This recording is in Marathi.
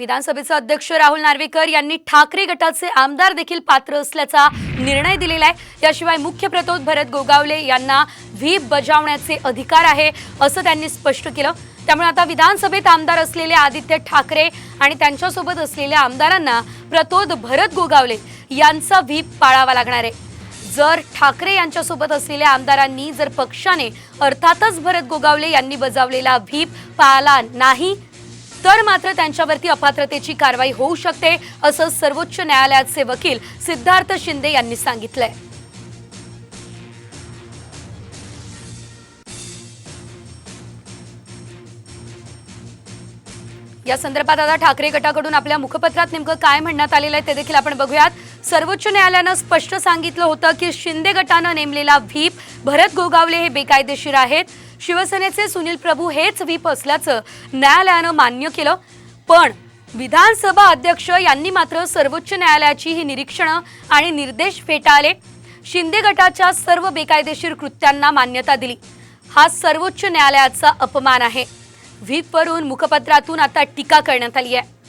विधानसभेचे अध्यक्ष राहुल नार्वेकर यांनी ठाकरे गटाचे आमदार देखील पात्र असल्याचा निर्णय दिलेला आहे. याशिवाय मुख्य प्रतोद भरत गोगावले यांना व्हीप बजावण्याचे अधिकार आहे असं त्यांनी स्पष्ट केलं. त्यामुळे आता विधानसभेत आमदार असलेले आदित्य ठाकरे आणि त्यांच्यासोबत असलेल्या आमदारांना प्रतोद भरत गोगावले यांचा व्हीप पाळावा लागणार आहे. जर ठाकरे यांच्यासोबत असलेल्या आमदारांनी जर पक्षाने अर्थातच भरत गोगावले यांनी बजावलेला व्हीप पाळला नाही तर मात्र त्यांच्यावरती अपात्रतेची कारवाई होऊ शकते असं सर्वोच्च न्यायालयाचे वकील सिद्धार्थ शिंदे यांनी सांगितलंय. या संदर्भात आता ठाकरे गटाकडून आपल्या मुखपत्रात नेमकं काय म्हणण्यात आलेलं आहे ते देखील आपण बघूयात. सर्वोच्च न्यायालयानं स्पष्ट सांगितलं होतं की शिंदे गटानं नेमलेला व्हीप भरत गोगावले हे बेकायदेशीर आहेत. शिवसेनेचे सुनील प्रभू हेच व्हीप असल्याचं न्यायालयानं मान्य केलं. पण विधानसभा अध्यक्ष यांनी मात्र सर्वोच्च न्यायालयाची ही निरीक्षणं आणि निर्देश फेटाळले. शिंदे गटाच्या सर्व बेकायदेशीर कृत्यांना मान्यता दिली. हा सर्वोच्च न्यायालयाचा अपमान आहे. व्हीपवरून मुखपत्रातून आता टीका करण्यात आली आहे.